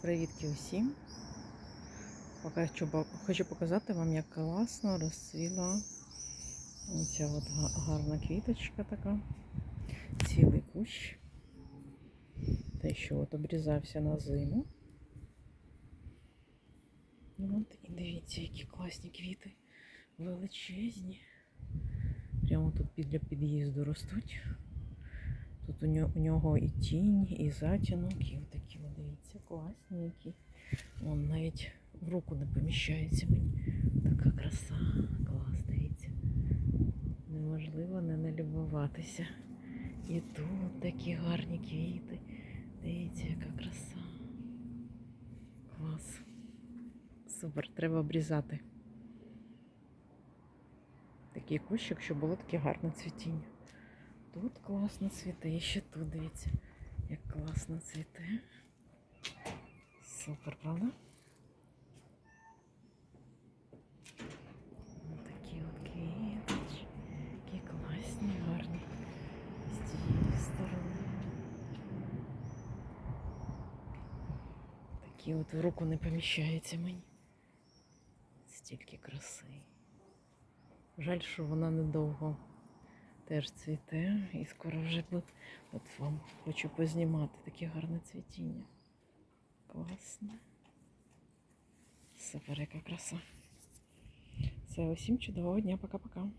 Привітки усім. Хочу, показати вам, як класно розцвіла оця от гарна квіточка така. Цілий кущ. Те, що от обрізався на зиму. Ну От, і дивіться, які класні квіти. Величезні. Прямо тут біля під'їзду ростуть. Тут у нього, і тінь, і затінок, і отакі, от дивіться, класні які. Вон навіть в руку не поміщається мені. Така краса, клас, дивіться. Неможливо не налюбуватися. І тут такі гарні квіти. Дивіться, яка краса. Клас. Супер, треба обрізати. Такий кущик, щоб було таке гарне цвітіння. Тут класно цвіте, і ще тут дивіться, як класно цвіте. Супер, правда? Такі от квіточки, які класні, гарні. З цієї сторони. Такі от в руку не поміщається мені. Стільки краси. Жаль, що вона недовго теж цвіте і скоро вже буде. От вам хочу познімати таке гарне цвітіння. Класне. Супер, яка краса. Все, усім чудового дня, пока-пока.